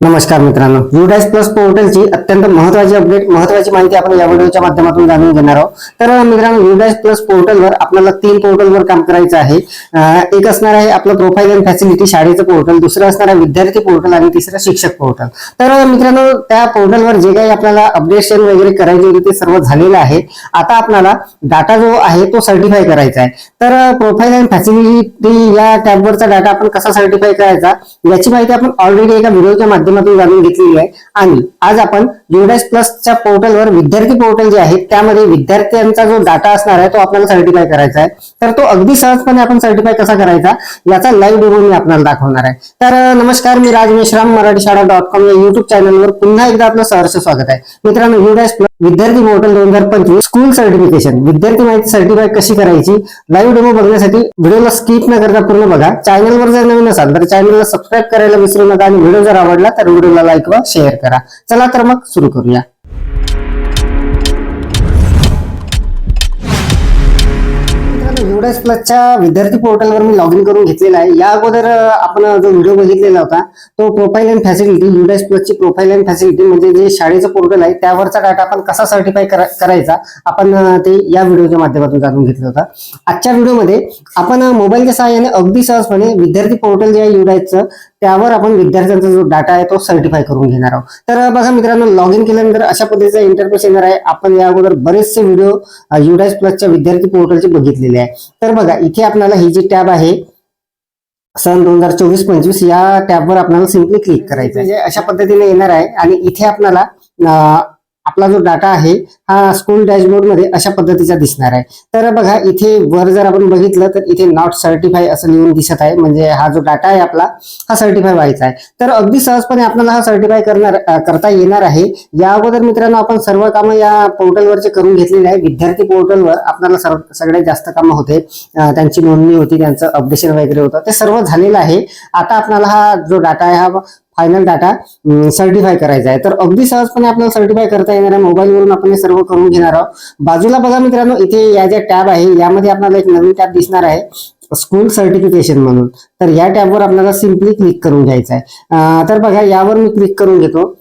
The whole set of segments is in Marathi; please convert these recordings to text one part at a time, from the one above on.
नमस्कार मित्रांनो. युडाईस प्लस पोर्टलची अत्यंत महत्वाची अपडेट महत्वाची माहिती आपण या व्हिडिओच्या माध्यमातून जाणून घेणार आहोत. तर मित्रांनो युडाईस प्लस पोर्टलवर आपल्याला तीन पोर्टलवर काम करायचं आहे. एक असणार आहे आपलं प्रोफाईल अँड फॅसिलिटी शाळेचं पोर्टल दुसरं असणार आहे विद्यार्थी पोर्टल आणि तिसरं शिक्षक पोर्टल. तर मित्रांनो त्या पोर्टलवर जे काही आपल्याला अपडेशन वगैरे करायचे होते ते सर्व झालेलं आहे. आता आपल्याला डाटा जो आहे तो सर्टिफाय करायचा आहे. तर प्रोफाईल अँड फॅसिलिटी या टॅबवरचा डाटा आपण कसा सर्टिफाय करायचा याची माहिती आपण ऑलरेडी एका व्हिडिओच्या माध्यमातून जाणून घेतलेली आहे. आणि आज आपण युडाईस प्लसच्या पोर्टलवर विद्यार्थी पोर्टल जे आहे त्यामध्ये विद्यार्थ्यांचा जो डाटा असणार आहे तो आपल्याला सर्टिफाय करायचा आहे. तर तो अगदी सहजपणे आपण सर्टिफाय कसा करायचा याचा लाईव्ह डेमो मी आपल्याला दाखवणार आहे. तर नमस्कार मी राज मेश्राम मराठी शाळा डॉट कॉम या युट्यूब चॅनलवर पुन्हा एकदा आपलं सहर्ष स्वागत आहे. मित्रांनो युडाईस प्लस विद्यार्थी पोर्टल दोन हजार पंचवीस स्कूल सर्टिफिकेशन विद्यार्थी माहिती सर्टिफाय कशी करायची? लाईव्ह डेमो बघण्यासाठी व्हिडिओला स्किप न करता पूर्ण बघा. चॅनलवर जर नवीन असाल तर चॅनलला सबस्क्राईब करायला विसरू नका आणि व्हिडिओ जर आवडला तर व्हिडिओला लाईक व शेअर करा. चला तर मग सुरू करूया. युडाईस प्लसच्या विद्यार्थी पोर्टलवर मी लॉग इन करून घेतलेला आहे. या अगोदर आपण जो व्हिडिओ बघितलेला होता तो प्रोफाईल अँड फॅसिलिटी युडाईस प्लसची प्रोफाईल अँड फॅसिलिटी म्हणजे जे शाळेचं पोर्टल आहे त्यावरचा डाटा आपण कसा सर्टिफाय करायचा आपण ते या व्हिडिओच्या माध्यमातून जाणून घेतलं होता. आजच्या व्हिडिओमध्ये आपण मोबाईलच्या सहाय्याने अगदी सहजपणे विद्यार्थी पोर्टल जे आहे युडाईसचं त्यावर आपण विद्यार्थ्यांचा जो डाटा आहे तो सर्टिफाय करून घेणार आहोत. तर बघा मित्रांनो लॉग इन केल्यानंतर अशा पद्धतीचा इंटरफेस येणार आहे. आपण या अगोदर बरेचसे व्हिडिओ युडाईस प्लसच्या विद्यार्थी पोर्टलचे बघितलेले आहे. तर बघा इथे आपल्याला ही जी टॅब आहे सन दोन हजार चोवीस पंचवीस या टॅबवर आपल्याला सिम्पली क्लिक करायचं म्हणजे अशा पद्धतीने येणार आहे. आणि इथे आपल्याला आपला जो डाटा आहे हा स्कूल डॅशबोर्डमध्ये अशा पद्धतीचा दिसणार आहे. तर बघा इथे वर जर आपण बघितलं तर इथे नॉट सर्टिफाय असं लिहून दिसत आहे. म्हणजे हा जो डाटा आहे आपला हा सर्टिफाय व्हायचा आहे. तर अगदी सहजपणे आपल्याला हा सर्टिफाय करणार करता येणार आहे. या अगोदर मित्रांनो आपण सर्व कामं या पोर्टलवरचे करून घेतलेले आहे. विद्यार्थी पोर्टलवर आपल्याला सगळ्यात जास्त कामं होते. त्यांची नोंदणी होती त्यांचं अपडेशन वगैरे होतं. ते सर्व झालेलं आहे. आता आपल्याला हा जो डाटा आहे हा फायनल डाटा सर्टिफाय करायचा आहे. तर अगदी सहजपणे आपल्याला सर्टिफाय करता येणार आहे. मोबाईलवरून आपण हे सर्व करून घेणार आहोत. बाजूला बघा मित्रांनो इथे या ज्या टॅब आहे यामध्ये आपल्याला एक नवीन टॅब दिसणार आहे. स्कूल सर्टिफिकेशन म्हणून. तर या टॅबवर आपल्याला सिम्पली क्लिक करून घ्यायचं आहे. तर बघा यावर मी क्लिक करून घेतो.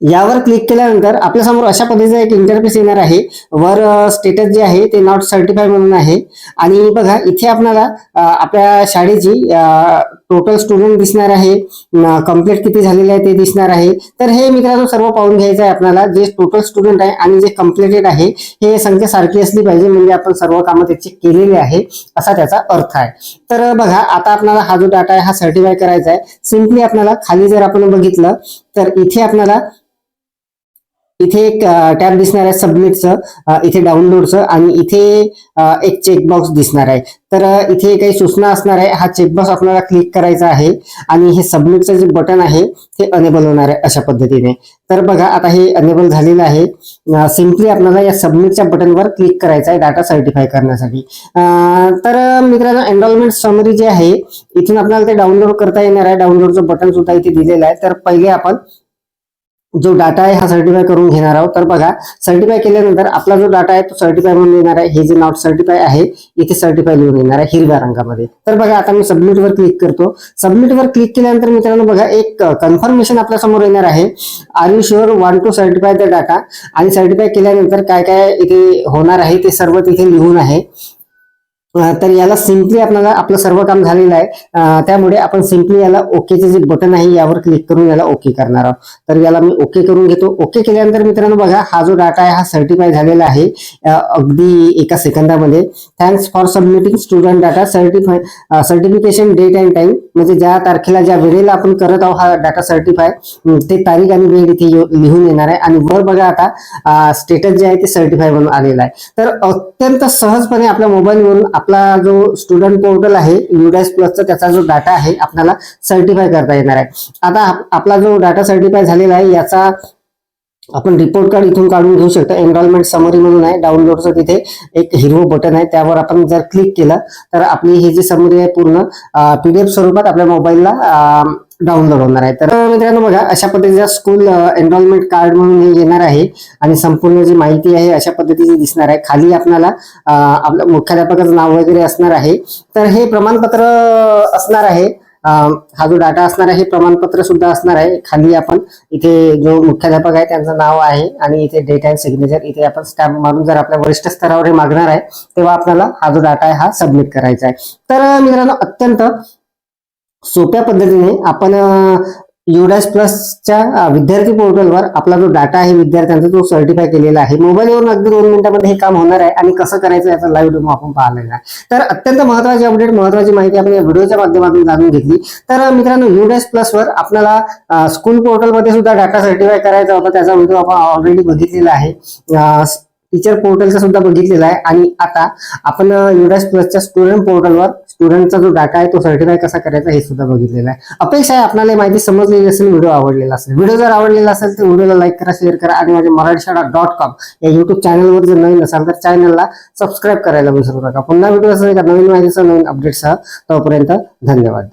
यावर क्लिक केल्यानंतर आपल्यासमोर अशा पद्धतीचा एक इंटरफेस येणार आहे. वर स्टेटस जे आहे ते नॉट सर्टिफाय म्हणून आहे. आणि बघा इथे आपल्याला आपल्या शाळेची टोटल स्टुडंट दिसणार आहे. कंप्लीट किती झालेले आहे ते दिसणार आहे. तर हे मित्रांनो सर्व पाहून घ्यायचं आहे आपल्याला. जे टोटल स्टुडंट आहे आणि जे कम्प्लिटेड आहे हे संख्या सारखी असली पाहिजे. म्हणजे आपण सर्व कामं त्याचे केलेले आहे असा त्याचा अर्थ आहे. तर बघा आता आपल्याला हा जो डाटा आहे हा सर्टिफाय करायचा आहे. सिम्पली आपल्याला खाली जर आपण बघितलं तर इथे आपल्याला इथे एक टॅब दिसणार आहे सबमिटचं इथे डाउनलोडचं आणि इथे एक चेकबॉक्स दिसणार आहे. तर इथे काही सूचना असणार आहे. हा चेकबॉक्स आपल्याला क्लिक करायचा आहे आणि हे सबमिटचं जे बटन आहे ते अनेबल होणार आहे अशा पद्धतीने. तर बघा आता हे अनेबल झालेलं आहे. सिम्पली आपल्याला या सबमिटच्या बटनवर क्लिक करायचं आहे डाटा सर्टिफाय करण्यासाठी. तर मित्रांनो एनरोलमेंट समरी जे आहे इथून आपल्याला ते डाउनलोड करता येणार आहे. डाउनलोडचं बटन सुद्धा इथे दिलेलं आहे. तर पहिले आपण जो डाटा आहे हा सर्टिफाय करून घेणार आहोत. तर बघा सर्टिफाय केल्यानंतर आपला जो डाटा आहे तो सर्टिफाय म्हणून येणार आहे. हे जे नॉट सर्टिफाय आहे इथे सर्टिफाय लिहून येणार आहे हिरव्या रंगामध्ये. तर बघा आता मी सबमिट वर क्लिक करतो. सबमिट वर क्लिक केल्यानंतर मित्रांनो बघा एक कन्फर्मेशन आपल्यासमोर येणार आहे. Are you sure want to certify the data आणि सर्टिफाय केल्यानंतर काय काय इथे होणार आहे ते सर्व तिथे लिहून आहे. तर याला सिम्पली आपल्याला आपलं सर्व काम झालेलं आहे. त्यामुळे आपण सिम्पली याला ओकेचे जे बटन आहे यावर क्लिक करून याला ओके करणार आहोत. तर याला मी ओके करून घेतो. ओके केल्यानंतर मित्रांनो बघा हा जो डाटा आहे हा सर्टिफाय झालेला आहे अगदी एका सेकंदामध्ये thanks for submitting student data certify certification date and time म्हणजे ज्या तारखेला ज्या वेळेला आपण करत आहोत हा डाटा सर्टिफाय ते तारीख आणि वेळ इथे लिहून येणार आहे. आणि वर बघा आता स्टेटस जे आहे ते सर्टिफाय म्हणून आलेलं आहे. तर अत्यंत सहजपणे आपल्या मोबाईलवरून आपला जो स्टुडंट पोर्टल आहे युडायस प्लसचा त्याचा जो डाटा आहे आपल्याला सर्टिफाय करता येणार आहे. आता आप- आपला जो डाटा सर्टिफाय झालेला आहे याचा आपण रिपोर्ट कार्ड इथून काढून घेऊ शकतो. एनरॉलमेंट समरी म्हणून आहे. डाउनलोडचं तिथे एक हिरवं बटन आहे. त्यावर आपण जर क्लिक केलं तर आपली ही जी समरी आहे पूर्ण पीडीएफ स्वरूपात आपल्या मोबाईलला डाउनलोड होणार आहे. तर मित्रांनो बघा अशा पद्धतीचा स्कूल एनरोलमेंट कार्ड म्हणून हे येणार आहे आणि संपूर्ण जी माहिती आहे अशा पद्धतीची दिसणार आहे. खाली आपल्याला आपलं मुख्याध्यापकाचं नाव वगैरे असणार आहे. तर हे प्रमाणपत्र असणार आहे. हा जो डाटा असणार आहे हे प्रमाणपत्र सुद्धा असणार आहे. खाली आपण इथे जो मुख्याध्यापक आहे त्यांचं नाव आहे आणि इथे डेट अँड सिग्नेचर इथे आपण स्टॅम्प मारून जर आपल्या वरिष्ठ स्तरावर हे मागणार आहे तेव्हा आपल्याला हा जो डाटा आहे हा सबमिट करायचा आहे. तर मित्रांनो अत्यंत सोप्या पद्धतीने आपण युडास प्लसच्या विद्यार्थी पोर्टलवर आपला जो डाटा आहे विद्यार्थ्यांचा तो सर्टिफाय केलेला आहे. मोबाईलवरून अगदी दोन मिनिटांमध्ये हे काम होणार आहे आणि कसं करायचं याचा लाईव्ह डेमो आपण पाहिलेला आहे. तर अत्यंत महत्वाची अपडेट महत्वाची माहिती आपण या व्हिडिओच्या माध्यमातून जाणून घेतली. तर मित्रांनो युडास प्लसवर आपल्याला स्कूल पोर्टलमध्ये सुद्धा डाटा सर्टिफाय करायचा होता. त्याचा व्हिडिओ आपण ऑलरेडी बघितलेला आहे. टीचर पोर्टलचा सुद्धा बघितलेला आहे. आणि आता आपण युडास प्लसच्या स्टुडंट पोर्टलवर स्टुडंटचा जो डाटा आहे तो सर्टिफाय कसा करायचा हे सुद्धा बघितलेलं आहे. अपेक्षा आहे आपल्याला माहिती समजलेली असेल व्हिडिओ आवडलेला असेल. व्हिडिओ जर आवडलेला असेल तर व्हिडिओला लाईक करा शेअर करा आणि माझ्या मराठी शाळा डॉट कॉम या युट्यूब चॅनलवर जर नवीन असाल तर चॅनलला सबस्क्राईब करायला विसरू नका. पुन्हा व्हिडिओ असेल का नवीन माहितीचा नवीन अपडेटसह तोपर्यंत धन्यवाद.